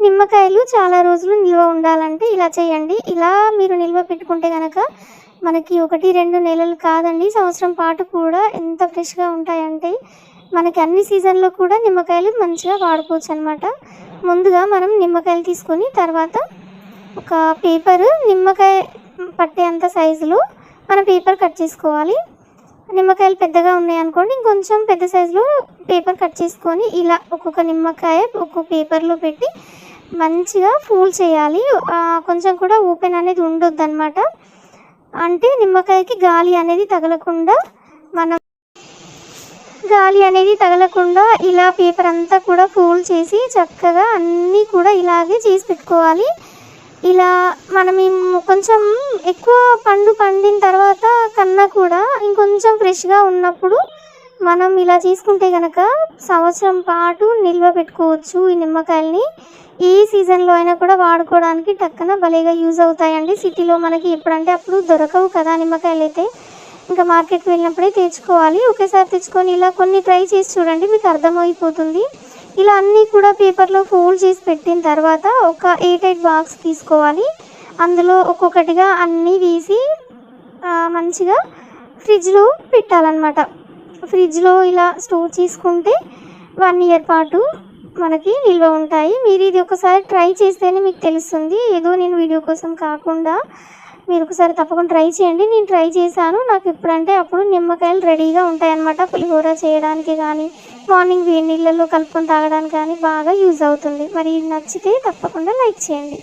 నిమ్మకాయలు చాలా రోజులు నిల్వ ఉండాలంటే ఇలా చేయండి. ఇలా మీరు నిల్వ పెట్టుకుంటే కనుక మనకి ఒకటి రెండు నెలలు కాదండి. సంవత్సరం పాటు కూడా ఎంత ఫ్రెష్గా ఉంటాయంటే మనకి అన్ని సీజన్లో కూడా నిమ్మకాయలు మంచిగా వాడుకోవచ్చు అనమాట ముందుగా మనం నిమ్మకాయలు తీసుకొని తర్వాత ఒక పేపర్ నిమ్మకాయ పట్టేంత సైజులో మన పేపర్ కట్ చేసుకోవాలి. నిమ్మకాయలు పెద్దగా ఉన్నాయి అనుకోండి ఇంకొంచెం పెద్ద సైజులో పేపర్ కట్ చేసుకొని ఇలా ఒక్కొక్క నిమ్మకాయ ఒక్కొక్క పేపర్లో పెట్టి మంచిగా ఫూల్ చేయాలి. కొంచెం కూడా ఓపెన్ అనేది ఉండొద్దు అనమాట అంటే నిమ్మకాయకి గాలి అనేది తగలకుండా మనం గాలి అనేది తగలకుండా ఇలా పేపర్ అంతా కూడా ఫోల్డ్ చేసి చక్కగా అన్నీ కూడా ఇలాగే చేసి పెట్టుకోవాలి. ఇలా మనం కొంచెం ఎక్కువ పండు పండిన తర్వాత కన్నా కూడా ఇంకొంచెం ఫ్రెష్గా ఉన్నప్పుడు మనం ఇలా చేసుకుంటే కనుక సంవత్సరం పాటు నిల్వ పెట్టుకోవచ్చు ఈ నిమ్మకాయల్ని. ఏ సీజన్లో అయినా కూడా వాడుకోవడానికి టక్కన భలేగా యూజ్ అవుతాయండి. సిటీలో మనకి ఎప్పుడంటే అప్పుడు దొరకవు కదా నిమ్మకాయలు అయితే ఇంకా మార్కెట్కి వెళ్ళినప్పుడే తెచ్చుకోవాలి. ఒకేసారి తెచ్చుకొని ఇలా కొన్ని ట్రై చేసి చూడండి మీకు అర్థమైపోతుంది. ఇలా అన్నీ కూడా పేపర్లో ఫోల్డ్ చేసి పెట్టిన తర్వాత ఒక ఎయిట్ ఎయిట్ బాక్స్ తీసుకోవాలి. అందులో ఒక్కొక్కటిగా అన్నీ తీసి మంచిగా ఫ్రిడ్జ్లో పెట్టాలన్నమాట. ఫ్రిడ్జ్లో ఇలా స్టోర్ చేసుకుంటే వన్ ఇయర్ పాటు మనకి నిల్వ ఉంటాయి. మీరు ఇది ఒకసారి ట్రై చేస్తేనే మీకు తెలుస్తుంది. ఏదో నేను వీడియో కోసం కాకుండా మీరు ఒకసారి తప్పకుండా ట్రై చేయండి. నేను ట్రై చేశాను. నాకు ఎప్పుడంటే అప్పుడు నిమ్మకాయలు రెడీగా ఉంటాయన్నమాట. పులిహోర చేయడానికి కానీ మార్నింగ్ వేడి నీళ్ళలో కలుపుకొని తాగడానికి కానీ బాగా యూజ్ అవుతుంది. మరి నచ్చితే తప్పకుండా లైక్ చేయండి.